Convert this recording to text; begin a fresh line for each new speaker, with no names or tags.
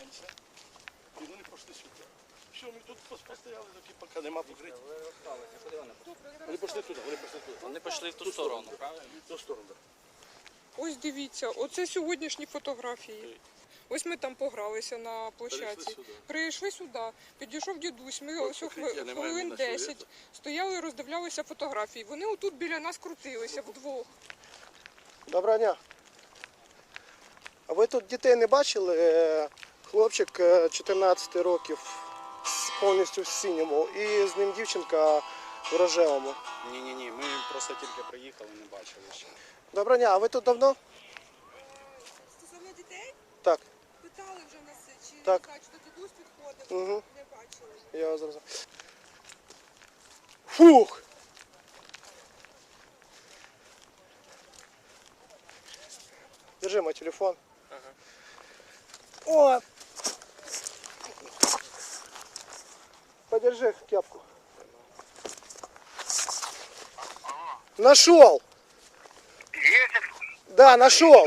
менше. І вони пішли сюди. Все, ми тут постояли, доки поки нема покриття. Вони пішли туди, вони пішли туди.
Вони пішли в ту сторону, правильно?
В ту сторону, так.
Ось дивіться, оце сьогоднішні фотографії. Ось ми там погралися на площадці. Прийшли сюди, підійшов дідусь, ми
Ось
хвилин 10
це.
стояли, роздивлялися фотографії. Вони отут біля нас крутилися вдвох.
Доброго дня. А ви тут дітей не бачили? Е, Хлопчик е, 14 років з- повністю в синьому і з ним дівчинка в рожевому.
Ні, ні. Ми просто тільки приїхали, не бачили ще.
Доброго дня, а ви тут давно?
Стосовно дітей
Так.
питали вже нас, чи
Так.
бачите, дідусь підходив,
Угу.
не бачили.
Я зрозумів. Фух! Держи мой телефон. О! Подержи кепку. Нашел! Да, нашел!